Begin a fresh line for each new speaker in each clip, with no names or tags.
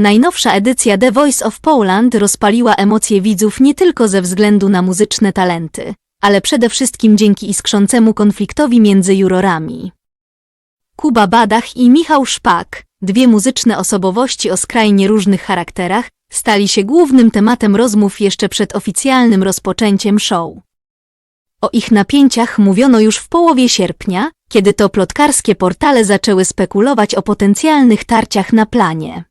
Najnowsza edycja The Voice of Poland rozpaliła emocje widzów nie tylko ze względu na muzyczne talenty, ale przede wszystkim dzięki iskrzącemu konfliktowi między jurorami. Kuba Badach i Michał Szpak, dwie muzyczne osobowości o skrajnie różnych charakterach, stali się głównym tematem rozmów jeszcze przed oficjalnym rozpoczęciem show. O ich napięciach mówiono już w połowie sierpnia, kiedy to plotkarskie portale zaczęły spekulować o potencjalnych tarciach na planie.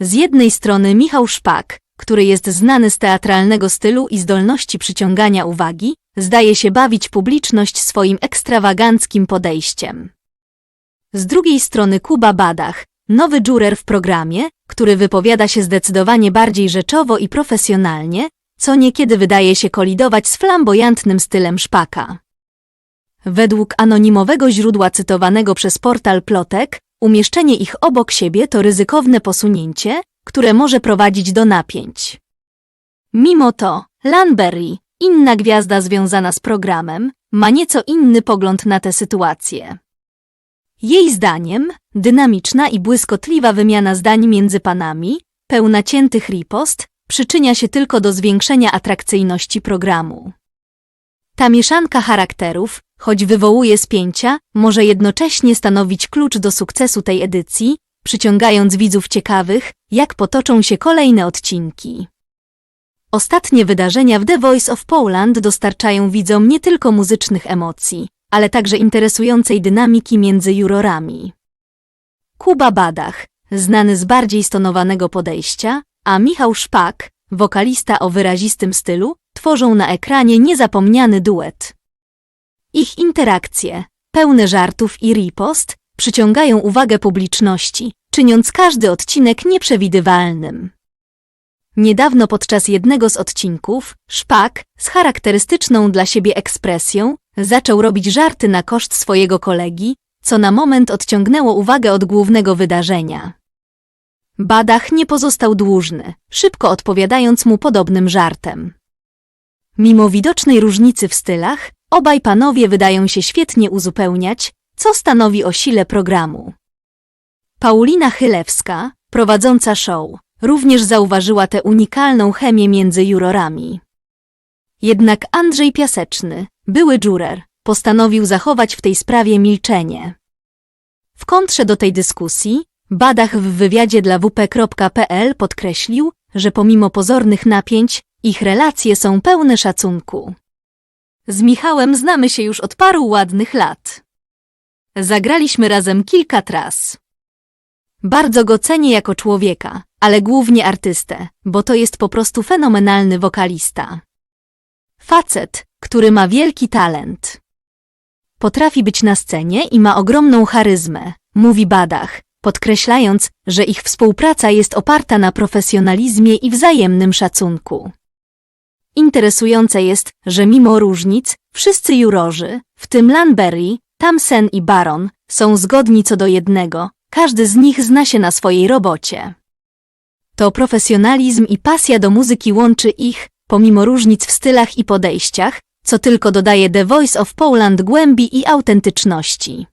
Z jednej strony Michał Szpak, który jest znany z teatralnego stylu i zdolności przyciągania uwagi, zdaje się bawić publiczność swoim ekstrawaganckim podejściem. Z drugiej strony Kuba Badach, nowy dżurer w programie, który wypowiada się zdecydowanie bardziej rzeczowo i profesjonalnie, co niekiedy wydaje się kolidować z flamboyantnym stylem Szpaka. Według anonimowego źródła cytowanego przez portal Plotek, umieszczenie ich obok siebie to ryzykowne posunięcie, które może prowadzić do napięć. Mimo to, Lanberry, inna gwiazda związana z programem, ma nieco inny pogląd na tę sytuację. Jej zdaniem, dynamiczna i błyskotliwa wymiana zdań między panami, pełna ciętych ripost, przyczynia się tylko do zwiększenia atrakcyjności programu. Ta mieszanka charakterów, choć wywołuje spięcia, może jednocześnie stanowić klucz do sukcesu tej edycji, przyciągając widzów ciekawych, jak potoczą się kolejne odcinki. Ostatnie wydarzenia w The Voice of Poland dostarczają widzom nie tylko muzycznych emocji, ale także interesującej dynamiki między jurorami. Kuba Badach, znany z bardziej stonowanego podejścia, a Michał Szpak, wokalista o wyrazistym stylu, tworzą na ekranie niezapomniany duet. Ich interakcje, pełne żartów i ripost, przyciągają uwagę publiczności, czyniąc każdy odcinek nieprzewidywalnym. Niedawno podczas jednego z odcinków, Szpak, z charakterystyczną dla siebie ekspresją, zaczął robić żarty na koszt swojego kolegi, co na moment odciągnęło uwagę od głównego wydarzenia. Badach nie pozostał dłużny, szybko odpowiadając mu podobnym żartem. Mimo widocznej różnicy w stylach, obaj panowie wydają się świetnie uzupełniać, co stanowi o sile programu. Paulina Chylewska, prowadząca show, również zauważyła tę unikalną chemię między jurorami. Jednak Andrzej Piaseczny, były dżurer, postanowił zachować w tej sprawie milczenie. W kontrze do tej dyskusji, Badach w wywiadzie dla wp.pl podkreślił, że pomimo pozornych napięć, ich relacje są pełne szacunku. Z Michałem znamy się już od paru ładnych lat. Zagraliśmy razem kilka tras. Bardzo go cenię jako człowieka, ale głównie artystę, bo to jest po prostu fenomenalny wokalista. Facet, który ma wielki talent. Potrafi być na scenie i ma ogromną charyzmę, mówi Badach, podkreślając, że ich współpraca jest oparta na profesjonalizmie i wzajemnym szacunku. Interesujące jest, że mimo różnic, wszyscy jurorzy, w tym Lanberry, Tamsen i Baron, są zgodni co do jednego, każdy z nich zna się na swojej robocie. To profesjonalizm i pasja do muzyki łączy ich, pomimo różnic w stylach i podejściach, co tylko dodaje The Voice of Poland głębi i autentyczności.